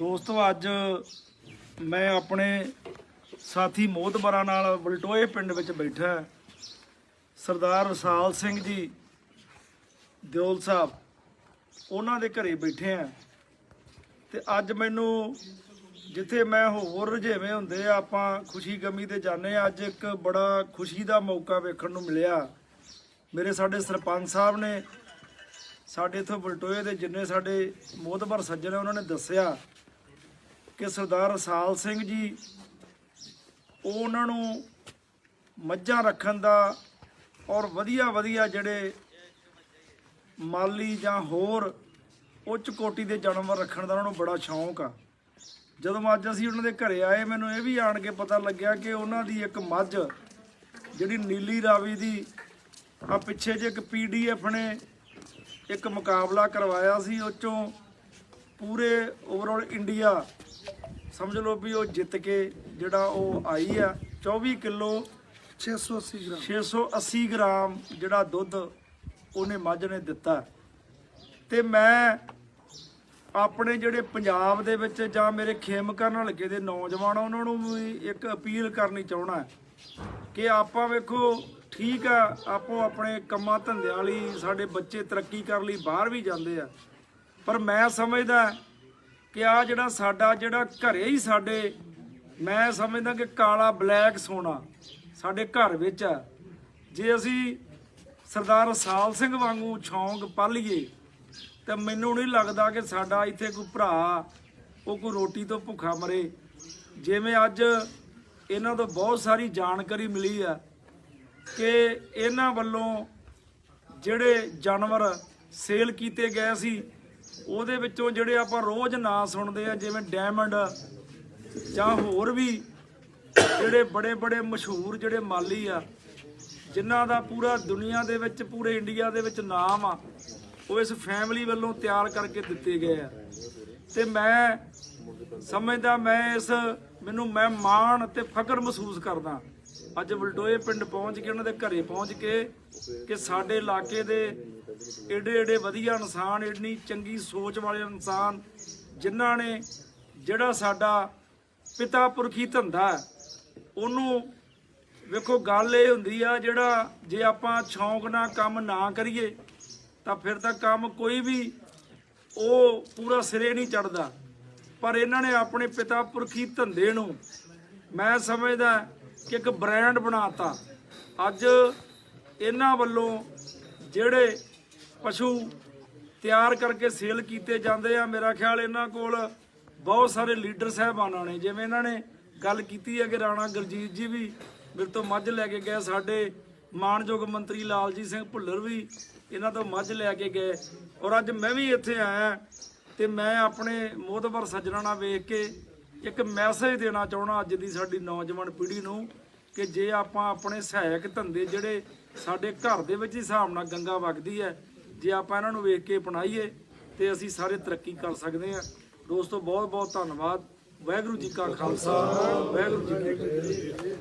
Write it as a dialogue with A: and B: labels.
A: ਦੋਸਤੋ, ਅੱਜ ਮੈਂ ਆਪਣੇ ਸਾਥੀ ਮੋਹਤਬਰਾਂ ਨਾਲ ਬਲਟੋਏ ਪਿੰਡ ਵਿੱਚ ਬੈਠਾ ਸਰਦਾਰ ਰਸਾਲ ਸਿੰਘ ਜੀ ਦਿਓਲ ਸਾਹਿਬ, ਉਹਨਾਂ ਦੇ ਘਰੇ ਬੈਠੇ ਆ ਤੇ ਅੱਜ ਮੈਨੂੰ ਜਿੱਥੇ ਮੈਂ ਹੋਰ ਰੁਝੇਵੇਂ ਹੁੰਦੇ ਆ, ਆਪਾਂ ਖੁਸ਼ੀ ਗਮੀ ਤੇ ਜਾਂਦੇ ਆ ਅੱਜ ਇੱਕ ਬੜਾ ਖੁਸ਼ੀ ਦਾ ਮੌਕਾ ਵੇਖਣ ਨੂੰ ਮਿਲਿਆ। ਮੇਰੇ ਸਾਡੇ ਸਰਪੰਚ ਸਾਹਿਬ ਨੇ, ਸਾਡੇ ਇਥੋਂ ਬਲਟੋਏ ਦੇ ਜਿੰਨੇ ਸਾਡੇ ਮੋਹਤਬਰ ਸੱਜਣ ਆ ਉਹਨਾਂ ਨੇ ਦੱਸਿਆ ਕਿ ਸਰਦਾਰ ਰਸਾਲ ਸਿੰਘ ਜੀ ਉਹਨਾਂ ਨੂੰ ਮੱਝਾਂ ਰੱਖਣ ਦਾ ਔਰ ਵਧੀਆ ਵਧੀਆ ਜਿਹੜੇ ਮਾਲੀ ਜਾਂ ਹੋਰ ਉੱਚ ਕੋਟੀ ਦੇ ਜਾਨਵਰ ਰੱਖਣ ਦਾ ਉਹਨਾਂ ਨੂੰ ਬੜਾ ਸ਼ੌਂਕ ਆ। ਜਦੋਂ ਅੱਜ ਅਸੀਂ ਉਹਨਾਂ ਦੇ ਘਰੇ ਆਏ, ਮੈਨੂੰ ਇਹ ਵੀ ਆਣ ਕੇ ਪਤਾ ਲੱਗਿਆ ਕਿ ਉਹਨਾਂ ਦੀ ਇੱਕ ਮੱਝ, ਜਿਹੜੀ ਨੀਲੀ ਰਾਵੀ ਦੀ ਆ ਪਿੱਛੇ ਜੇ ਇੱਕ ਪੀਡੀਐਫ ਨੇ ਇੱਕ ਮੁਕਾਬਲਾ ਕਰਵਾਇਆ ਸੀ, ਉਹ ਚੋਂ ਪੂਰੇ ਓਵਰਆਲ ਇੰਡੀਆ ਸਮਝ ਲਓ ਵੀ ਉਹ ਜਿੱਤ ਕੇ ਜਿਹੜਾ ਉਹ ਆਈ ਆ 24 ਕਿਲੋ
B: 680 ਗ੍ਰਾਮ।
A: 680 ਗ੍ਰਾਮ ਜਿਹੜਾ ਦੁੱਧ ਉਹਨੇ ਮੱਝ ਨੇ ਦਿੱਤਾ। ਤੇ ਮੈਂ ਆਪਣੇ ਜਿਹੜੇ ਪੰਜਾਬ ਦੇ ਵਿੱਚ ਜਾਂ ਮੇਰੇ ਖੇਮ ਕਰਨ ਹਲਕੇ ਦੇ ਨੌਜਵਾਨ ਉਹਨਾਂ ਨੂੰ ਵੀ ਇੱਕ ਅਪੀਲ ਕਰਨੀ ਚਾਹਣਾ ਕਿ ਆਪਾਂ ਵੇਖੋ ਠੀਕ ਆ ਆਪੋ ਆਪਣੇ ਕੰਮਾਂ ਧੰਦਿਆਂ ਲਈ ਸਾਡੇ ਬੱਚੇ ਤਰੱਕੀ ਕਰਨ ਲਈ ਬਾਹਰ ਵੀ ਜਾਂਦੇ ਆ। ਪਰ ਮੈਂ ਸਮਝਦਾ ਕਿ ਆ ਜਿਹੜਾ ਸਾਡਾ, ਜਿਹੜਾ ਘਰੇ ਹੀ ਸਾਡੇ, ਮੈਂ ਸਮਝਦਾ ਕਿ ਕਾਲਾ ਬਲੈਕ ਸੋਨਾ ਸਾਡੇ ਘਰ ਵਿੱਚ ਆ। ਜੇ ਅਸੀਂ ਸਰਦਾਰ ਸਾਲ ਸਿੰਘ ਵਾਂਗੂ ਛੌਂਕ ਪਾਲੀਏ, ਤੇ ਮੈਨੂੰ ਨਹੀਂ ਲੱਗਦਾ ਕਿ ਸਾਡਾ ਇੱਥੇ ਕੋਈ ਭਰਾ, ਉਹ ਕੋਈ ਰੋਟੀ ਤੋਂ ਭੁੱਖਾ ਮਰੇ। ਜਿਵੇਂ ਅੱਜ ਇਹਨਾਂ ਤੋਂ ਬਹੁਤ ਸਾਰੀ ਜਾਣਕਾਰੀ ਮਿਲੀ ਆ ਕਿ ਇਹਨਾਂ ਵੱਲੋਂ ਜਿਹੜੇ ਜਾਨਵਰ ਸੇਲ ਕੀਤੇ ਗਏ ਸੀ ਉਹਦੇ ਵਿੱਚੋਂ ਜਿਹੜੇ ਆਪਾਂ ਰੋਜ਼ ਨਾਂ ਸੁਣਦੇ ਆ, ਜਿਵੇਂ ਡਾਇਮੰਡ ਜਾਂ ਹੋਰ ਵੀ ਜਿਹੜੇ ਬੜੇ ਬੜੇ ਮਸ਼ਹੂਰ ਜਿਹੜੇ ਮਾਲੀ ਆ, ਜਿਨ੍ਹਾਂ ਦਾ ਪੂਰਾ ਦੁਨੀਆ ਦੇ ਵਿੱਚ, ਪੂਰੇ ਇੰਡੀਆ ਦੇ ਵਿੱਚ ਨਾਮ ਆ, ਉਹ ਇਸ ਫੈਮਿਲੀ ਵੱਲੋਂ ਤਿਆਰ ਕਰਕੇ ਦਿੱਤੇ ਗਏ ਆ। ਤੇ ਮੈਂ ਸਮਝਦਾ, ਮੈਂ ਇਸ, ਮੈਨੂੰ ਮੈਂ ਮਾਣ ਤੇ ਫਖਰ ਮਹਿਸੂਸ ਕਰਦਾ। ਅੱਜ ਬਲਟੋਏ ਪਿੰਡ ਪਹੁੰਚ ਕੇ, ਉਹਨਾਂ ਦੇ ਘਰੇ ਪਹੁੰਚ ਕੇ ਕਿ ਸਾਡੇ ਇਲਾਕੇ ਦੇ ਏਡੇ ਏਡੇ ਵਧੀਆ ਇਨਸਾਨ ਇੰਨੀ ਚੰਗੀ ਸੋਚ ਵਾਲੇ ਇਨਸਾਨ ਜਿਨ੍ਹਾਂ ਨੇ ਜਿਹੜਾ ਸਾਡਾ ਪਿਤਾ ਪੁਰਖੀ ਧੰਦਾ ਉਹਨੂੰ ਵੇਖੋ ਗੱਲ ਇਹ ਹੁੰਦੀ ਆ, ਜਿਹੜਾ ਜੇ ਆਪਾਂ ਸ਼ੌਂਕ ਨਾਲ ਕੰਮ ਨਾ ਕਰੀਏ, ਤਾਂ ਫਿਰ ਤਾਂ ਕੰਮ ਕੋਈ ਵੀ ਉਹ ਪੂਰਾ ਸਿਰੇ ਨਹੀਂ ਚੜਦਾ ਪਰ ਇਹਨਾਂ ਨੇ ਆਪਣੇ ਪਿਤਾ ਪੁਰਖੀ ਧੰਦੇ ਨੂੰ ਮੈਂ ਸਮਝਦਾ ਕਿ ਇੱਕ ਬ੍ਰਾਂਡ ਬਣਾਤਾ। ਅੱਜ ਇਹਨਾਂ ਵੱਲੋਂ ਜਿਹੜੇ ਪਸ਼ੂ ਤਿਆਰ ਕਰਕੇ ਸੇਲ ਕੀਤੇ ਜਾਂਦੇ ਆ, ਮੇਰਾ ਖਿਆਲ ਇਹਨਾਂ ਕੋਲ ਬਹੁਤ ਸਾਰੇ ਲੀਡਰ ਸਾਹਿਬਾਨਾਂ ਨੇ। ਜਿਵੇਂ ਇਹਨਾਂ ਨੇ ਗੱਲ ਕੀਤੀ ਹੈ ਕਿ ਰਾਣਾ ਗੁਰਜੀਤ ਜੀ ਵੀ ਮੇਰੇ ਤੋਂ ਮੱਝ ਲੈ ਕੇ ਗਏ, ਸਾਡੇ ਮਾਨਯੋਗ ਮੰਤਰੀ ਲਾਲਜੀਤ ਸਿੰਘ ਭੁੱਲਰ ਵੀ ਇਹਨਾਂ ਤੋਂ ਮੱਝ ਲੈ ਕੇ ਗਏ। ਔਰ ਅੱਜ ਮੈਂ ਵੀ ਇੱਥੇ ਆਇਆ ਤੇ ਮੈਂ ਆਪਣੇ ਮੋਹਤਬਰ ਸੱਜਣਾ ਨਾਲ ਵੇਖ ਕੇ ਇੱਕ ਮੈਸੇਜ ਦੇਣਾ ਚਾਹਣਾ ਅੱਜ ਦੀ ਸਾਡੀ ਨੌਜਵਾਨ ਪੀੜ੍ਹੀ ਨੂੰ ਕਿ ਜੇ ਆਪਾਂ ਆਪਣੇ ਸਹਾਇਕ ਧੰਦੇ ਜਿਹੜੇ ਸਾਡੇ ਘਰ ਦੇ ਵਿੱਚ ਹੀ ਹਿਸਾਬ ਨਾਲ ਗੰਗਾ ਵਗਦੀ ਹੈ, ਜੇ ਆਪਾਂ ਇਹਨਾਂ ਨੂੰ ਵੇਖ ਕੇ ਅਪਣਾਈਏ ਤੇ ਅਸੀਂ ਸਾਰੇ ਤਰੱਕੀ ਕਰ ਸਕਦੇ ਹਾਂ। ਦੋਸਤੋ ਬਹੁਤ ਬਹੁਤ ਧੰਨਵਾਦ। ਵਾਹਿਗੁਰੂ ਜੀ ਕਾ ਖਾਲਸਾ, ਵਾਹਿਗੁਰੂ ਜੀ ਕੀ ਫਤਿਹ।